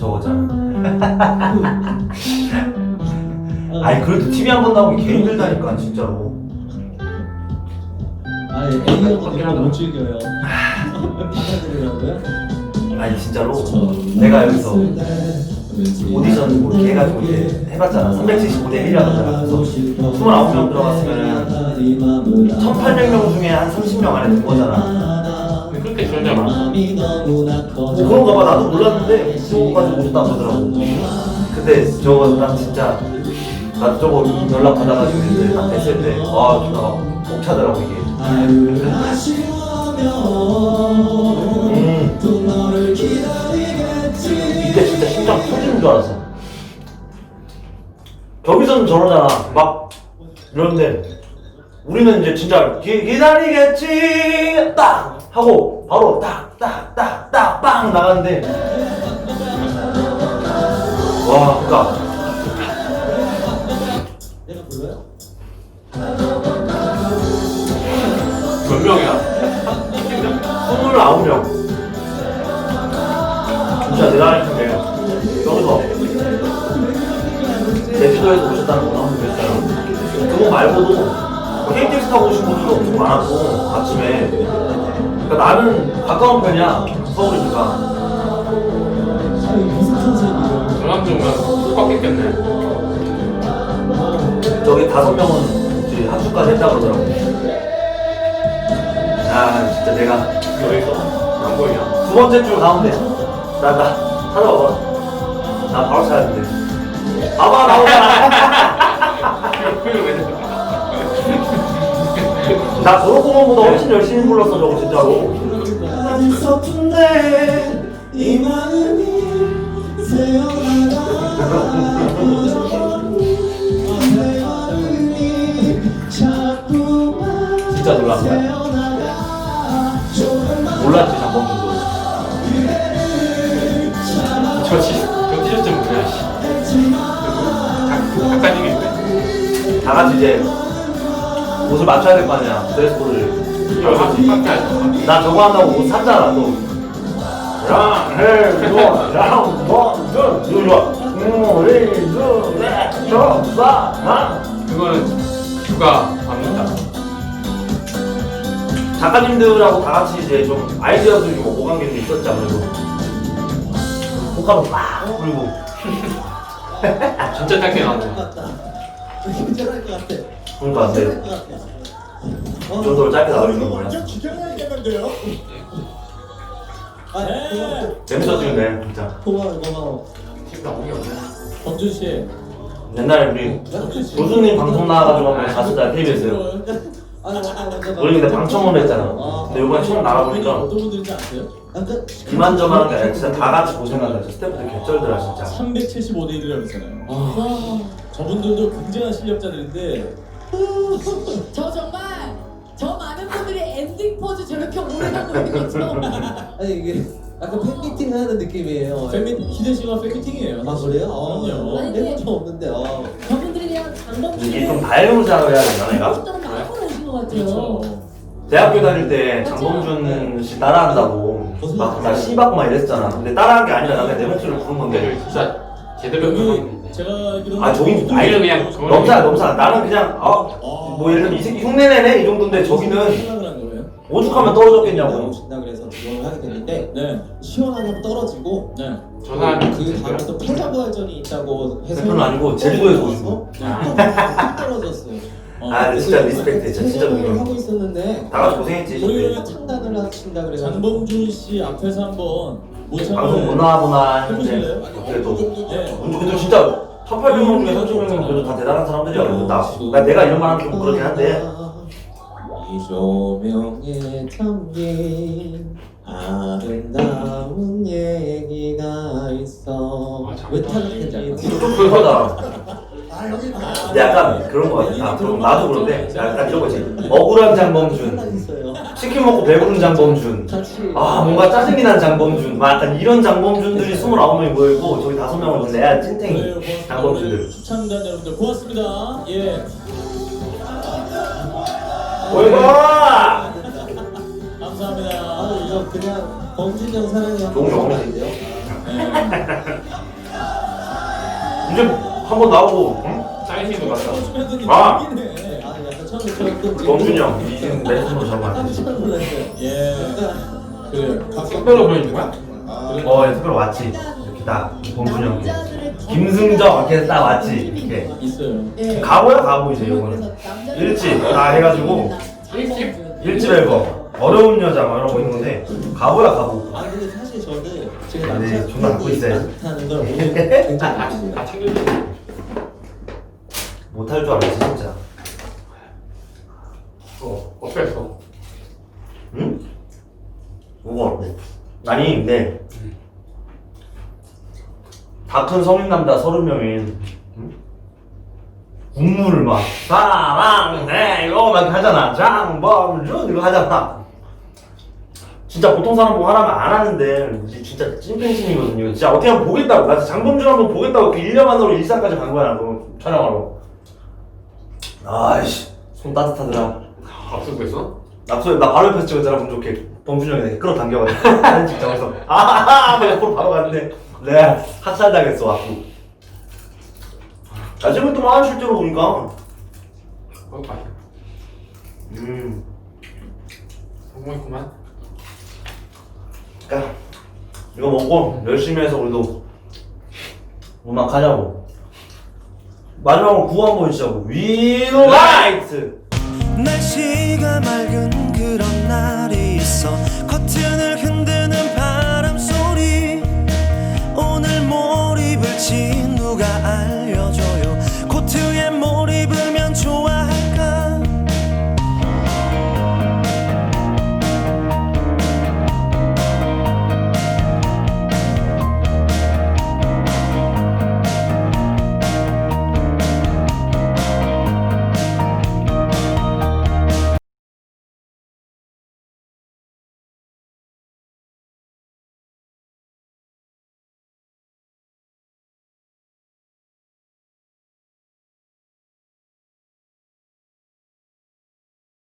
저거잖아. 아니 그래도 TV 한 번 나오면 개 힘들다니까 진짜로. 아니 A형 관계를 못 즐겨요. 아니 진짜로 내가 여기서 오디션 뭐 이렇게 해가지고 이제 해봤잖아. 375대 1이라고 하잖아. 그래서 29명 들어갔으면은 1,800명 중에 한 30명 안에 든 거잖아. 많아. 뭐 그런가 봐 나도 몰랐는데 그거까지 오셨다고 하더라고. 근데 저거 난 진짜 나 저거 연락 받아가지고 이제 딱 했을 때아 존나 꼭 차더라고 이게. 음. 이때 진짜 심장 터지는 줄 알았어. 저기서는 저러잖아. 막 이런데 우리는 이제 진짜 기, 기다리겠지 딱 하고 바로 딱딱딱딱 빵 나가는데. 와 그니까. 내가 불러요? 몇 명이야? 29명. 진짜 대단한 팀이에요 여기서. 제주도에서 오셨다는 분 한분 계셨잖아 그거 말고도 KTX 타고 오신 분들도 엄청 많았고 아침에 그러니까 나는 가까운 편이야 서울이니까 아니 무슨 컨셉이에요? 전남 주면 꼭 받겠겠네. 저기 다섯 명은 이제 합주까지 했다 그러더라고 야 진짜 내가 여기 있어. 안 보이냐? 두 번째 줄 가운데 나, 나 찾아봐봐 나 바로 찾았는데 봐봐 나오잖아 그걸 왜 내? 나 저런 공원보다 훨씬 열심히 불렀어 저거 진짜로 난 서툰데 이 마음이 새어나가 진짜 몰랐지 장범준도 저 티, 저 티셔츠 뭐야? 씨. 작가님인데. 다 같이 이제 옷을 맞춰야 될 거 아니야. 드레스 코드를 이거 한 밖에 안 돼. 나 저거 한다고 옷 샀잖아 또. 랑, 해, 좋아, 랑, 원, 둘, 이거 좋아. 우리, 둘, 넷, 저, 사, 나. 그거는 누가 받는다. 작가님들하고 다 같이 이제 좀 아이디어도 주고 오감기도 있었지 아무래도 복합은 막 그리고. 진짜 짧게 나왔네. 괜찮을 것 같아 그러니까 안 돼. 괜찮을 것 같아 이 정도로 짧게 나오는 거야 기대하겠는데요? 아 고마워 재밌었지근데 진짜 고마워 고마워. 범준 씨 옛날에 우리 교수님 방송 나와가지고 한번 갔었잖아 KBS에 아니 맞아 맞아 우리 그때 방청으로 했잖아 근데 이번에 처음 나가보니까 어떤 분들인지 아세요? 약간 이만저만 하는 게 아니라 진짜 다 같이 고생한다 진짜 스태프들 개쩔더라 진짜 375대 1이라고 했잖아요. 저분들도 굉장한 실력자들인데 저 정말 저 많은 분들이 엔딩 포즈 저렇게 오래 하고 있는 거 처음 봐요. 아니 이게 약간 팬미팅 하는 느낌이에요. 팬미 희대 씨가 팬미팅이에요. 아 그래요? 아, 그럼요. 해본 적 없는데. 아. 저분들이 그냥 장범준 이게 좀 다이어무자로 해야 되나 내가? 싶다는 마음으로 오신 것 같아요. 그렇죠. 대학교 다닐 때 장범준 씨 따라한다고 막나 씨받고 막 이랬잖아 근데 따라한 게 아니라 나 그냥 내 목소리를 부른 건데 근데 진짜 제대로 여기. 제가 알기로는 아 저기 아니 그냥 넘사 넘사 나는 그냥 아 뭐 예를 들면 이 새끼 흉내내네? 이 정도인데 저기는 생각을 한 거예요. 오죽하면 떨어졌겠냐고. 준다 그래서 지원을 하게 됐는데 네, 시원하게 떨어지고 네. 저 사람이 그 다음에 또 패자부활전이 있다고 해서 대표는 아니고 제주도에서 오시고 또 떨어졌어요. 어, 아 근데 진짜 리스펙트 진짜 진짜 생각을 하고 있었는데 다 같이 고생했지 근데 창단을 하신다 그래서 장범준 씨 앞에서 한번 모창을 방송 못 나와보나 했는데 해보실래요? 그래도 네. 근데 진짜 1800명 중에 30명이면 그래도 다 대단한 사람들이야. 그래도 나, 나 내가 이런 말 하면 좀 그러긴 한데. 이 조명에 담긴 아름다운 얘기가 있어. 아, 참. 왜 타격했지? 좀 그거다 아 여기 약간 그런 거 같아 아, 그럼 나도 그런데 약간 이런 거지 억울한 장범준 있어요. 치킨 먹고 배부른 장범준 아 뭔가 짜증이 난 장범준 막 약간 이런 장범준들이 29명이 모이고 저기 5명은 내야 찐탱이 장범준들 추천단 여러분들 고맙습니다. 예. 감사합니다. 아 이거 그냥 범준형 사랑이 영원해. 아닌데요? 이제 한 번 나오고 응? 사이즈도 같다. 아! 이네. 아 약간 처음에 저좀 범준이 형 이진 내 손으로 잡아. 예. 특별로 보이는 거야? 어 특별 왔지 이렇게 딱 범준이 형 김승정 이렇게 딱 왔지 이렇게 있어요. 예. 가보야 가보 이제 이거는 일집 다 해가지고 일집? 일집 앨범 어려운 여자 막 이런 거 있는 건데 가보야 가보 아 근데 사실 저는 제가 네, 남자 존나 갖고 있어요. 못하는 걸 오늘 굉장히 다 좋아해요. 챙겨줘. 못할 줄 알았지 진짜 어, 어땠어? 응? 뭐가 아니 근데 다 큰 성인 남자 서른 명이 응? 국물을 막 사랑해 이거 막 하잖아 장범준 이거 하잖아 진짜 보통 사람 보고 하라면 안 하는데 진짜 찐팬심이거든요. 진짜 어떻게 하면 보겠다고. 나 진짜 장범준 한번 보겠다고 그 1년 만으로 일산까지 간 거야 그 촬영하러. 아이씨 손 따뜻하더라. 있어? 앞서에 나 바로 옆에서 찍었잖아 운 좋게. 범준이 형이 끌어 당겨가지고 사진 찍자면서. 아하하 막 옆으로 바로 갔는데 내가 학살 당했어 왔고. 아 지금 또만 실제로 보니까. 거기 봐. 음. 성공했구만. 그러니까 이거 먹고 열심히 해서 우리도 음악 하자고. 마지막으로 구호 한번 해주자고. We Light 날씨가 맑은 그런 날이 있어 커튼을